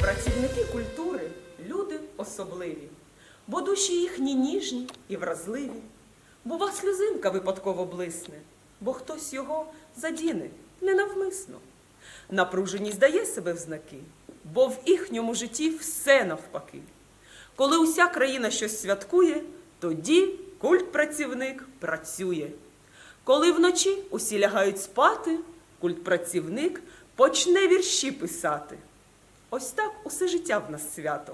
Працівники культури люди особливі, бо душі їхні ніжні і вразливі. Бува сльозинка випадково блисне, бо хтось його задіне ненавмисно. Напруженість дає себе в знаки, бо в їхньому житті все навпаки. Коли уся країна щось святкує, тоді культпрацівник працює. Коли вночі усі лягають спати, культпрацівник почне вірші писати. Ось так усе життя в нас свято.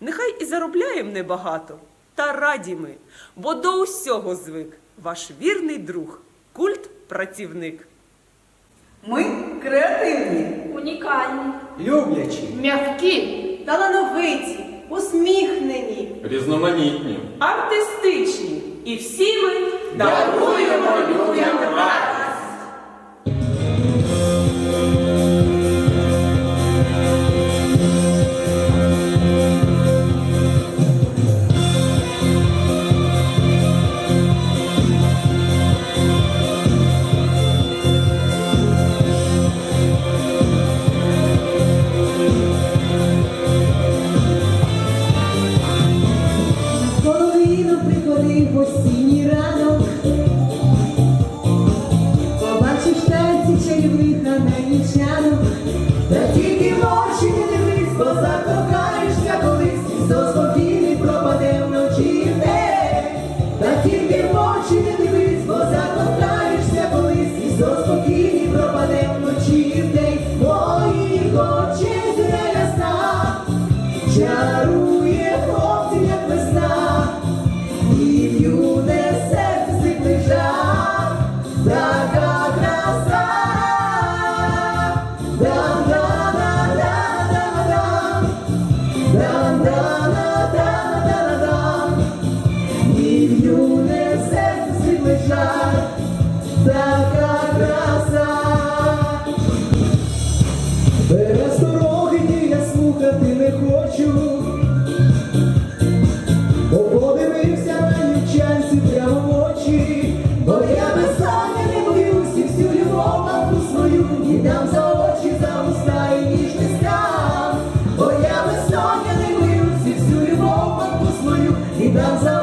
Нехай і заробляєм небагато, та раді ми, бо до усього звик ваш вірний друг, культ-працівник. Ми креативні, Унікальні, люблячі, м'які, талановиті, усміхнені. Різноманітні. артистичні, і всі ми Даруємо людям радість! Англічанок, та тільки в очі не дивись, бо закохаєшся колись, то спокійний пропаде вночі день. Та тільки в очі не дивись, бо закохаєшся колись, і со спокійний пропаде вночі в день. Моїх очей зря ясна, очі, бо я без саня не боюсь, і всю любов маху свою віддам за очі, за уста і ніжний стан, бо я без саня не боюсь, і всю любов маху свою віддам за